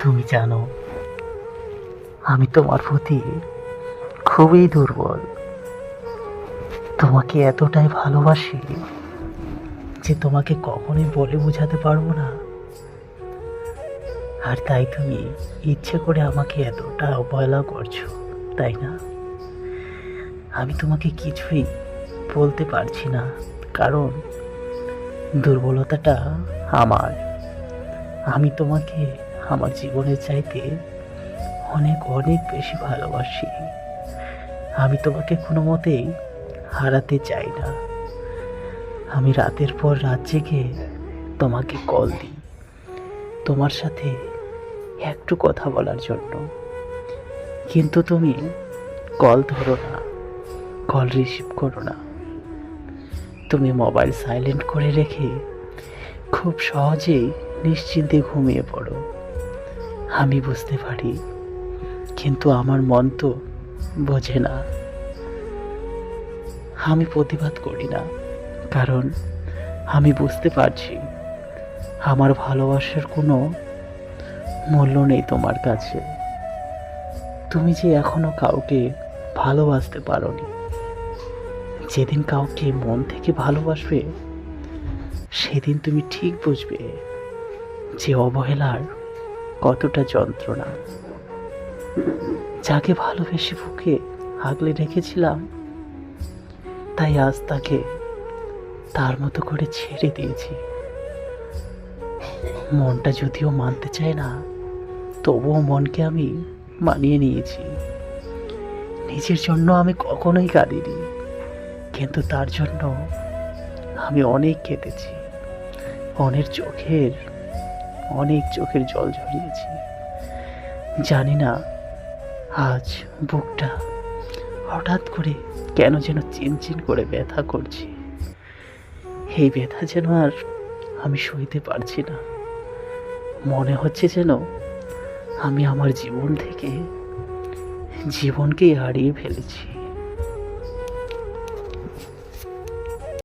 তুমি জানো, আমি তোমার প্রতি খুবই দুর্বল। তোমাকে এতটাই ভালোবাসি যে তোমাকে কখনোই বলে বোঝাতে পারব না। আর তাই তুমি ইচ্ছে করে আমাকে এতটা অবহেলা করছ, তাই না? আমি তোমাকে কিছুই বলতে পারছি না, কারণ দুর্বলতাটা আমার। আমি তোমাকে আমার জীবনের চাইতে অনেক অনেক বেশি ভালোবাসি। আমি তোমাকে কোনো মতেই হারাতে চাই না। আমি রাতের পর রাত জেগে তোমাকে কল দিই। তোমার সাথে একটু কথা বলার জন্য। কিন্তু তুমি কল ধরো না, কল রিসিভ করো না। তুমি মোবাইল সাইলেন্ট করে রেখে খুব সহজেই নিশ্চিন্তে ঘুমিয়ে পড়ো। আমি বুঝতে পারি, কিন্তু আমার মন তো বোঝে না। আমি প্রতিবাদ করি না, কারণ আমি বুঝতে পারছি আমার ভালোবাসার কোনো মূল্য নেই তোমার কাছে। তুমি যে এখনও কাউকে ভালোবাসতে পারোনি, যেদিন কাউকে মন থেকে ভালোবাসবে, সেদিন তুমি ঠিক বুঝবে যে অবহেলার কতটা যন্ত্রণা। যাকে ভালোবেসে বুকে আগলে রেখেছিলাম, তাই আজ তাকে তার মতো করে ছেড়ে দিয়েছি। মনটা যদিও মানতে চায় না, তবুও মনকে আমি মানিয়ে নিয়েছি। নিজের জন্য আমি কখনোই কাঁদিনি, কিন্তু তার জন্য আমি অনেক কেঁদেছি। অনেক চোখের অনেক চোখের জল ঝরিয়েছি। জানি না আজ বুকটা হঠাৎ করে কেন যেন চিনচিন করে ব্যথা করছি। এই ব্যথা যেন আর আমি সইতে পারছি না। মনে হচ্ছে যেন আমি আমার জীবন থেকে জীবনকেই হারিয়ে ফেলেছি।